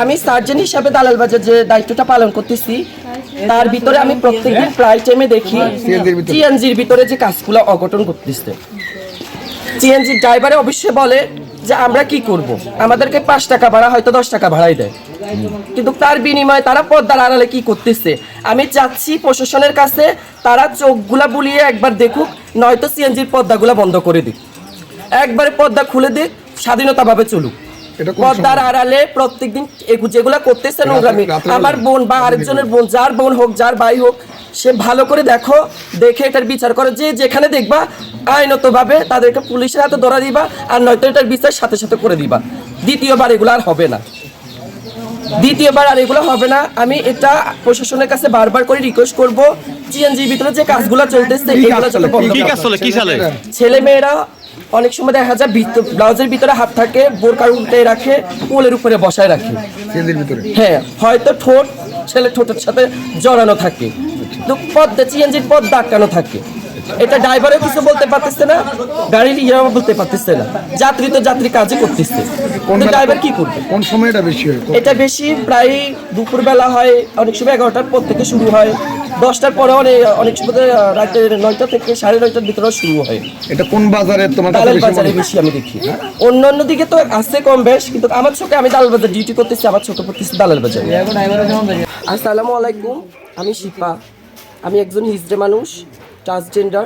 আমি সার্জন হিসাবে দালাল বাজার যে দায়িত্বটা পালন করতেছি তার ভিতরে আমি প্রত্যেকদিন প্রায় টাইমে দেখি ভিতরে। সিএনজির ভিতরে যে কাজগুলো অঘটন করতেছে সিএনজি ড্রাইভারে অবশ্যই বলে যে আমরা কি করব? আমাদেরকে পাঁচ টাকা ভাড়া হয়তো দশ টাকা ভাড়াই দেয়। কিন্তু তার বিনিময়ে তারা পর্দার আড়ালে কি করতেছে? আমি চাচ্ছি প্রশাসনের কাছে তারা চোখগুলা বুলিয়ে একবার দেখুক নয়তো সিএনজির পর্দাগুলা বন্ধ করে দিক। একবারে পর্দা খুলে দিক স্বাধীনতাভাবে চলুক। পর্দার আড়ালে প্রত্যেকদিন যেগুলা করতেছে নোংরামি। আমার বোন বা আরেকজনের বোন যার বোন হোক যার ভাই হোক সে ভালো করে দেখো দেখে এটার বিচার করো। যে যেখানে দেখবা আইনত ভাবে তাদেরকে পুলিশের হাতে ধরা দিবা আর নয়তো এটার বিচার সাথে সাথে করে দিবা। দ্বিতীয়বার এগুলো আর হবে না। দ্বিতীয়বার আর এগুলো হবে না। আমি এটা প্রশাসনের কাছে বারবার করে রিকোয়েস্ট করব। জিএনজির ভিতরে যে কাজগুলো চলতেছে এগুলো চলে? ছেলে মেয়েরা অনেক সময় দেখা যায় ব্লাউজের ভিতরে হাত থাকে বোরকার উল্টে রাখে কোলের উপরে বসায় রাখে। ভিতরে? হ্যাঁ হয়তো ঠোঁট ছেলে ঠোঁটের সাথে জড়ানো থাকে। তো পদ্মা চিএনজির পদ্মা আটকানো থাকে। এটা ড্রাইভারও কিছু বলতে পারতেছে না গাড়ির ইয়েও বলতে পারতেছে না। যাত্রী তো যাত্রী কাজে করতেছে। কিন্তু ড্রাইভার কি করবে? কোন সময়টা বেশি হয়? এটা বেশি প্রায় দুপুরবেলা হয় অনেক সময় এগারোটার পর থেকে শুরু হয়। দশটার পরে অনেক অনেক সময় রাতের নয়টা থেকে সাড়ে নয়টার ভিতরে শুরু হয়। এটা কোন বাজারে তোমার বেশি বাজারে বেশি আমি দেখি। অন্যান্য অন্য দিকে তো আছে কম বেশ কিন্তু আমার চোখে আমি দালাল বাজার ডিউটি করতেছি আমার চোখে পড়তেছি দালাল বাজার। আসসালামু আলাইকুম আমি শিপা। আমি একজন হিজড়ে মানুষ ট্রান্সজেন্ডার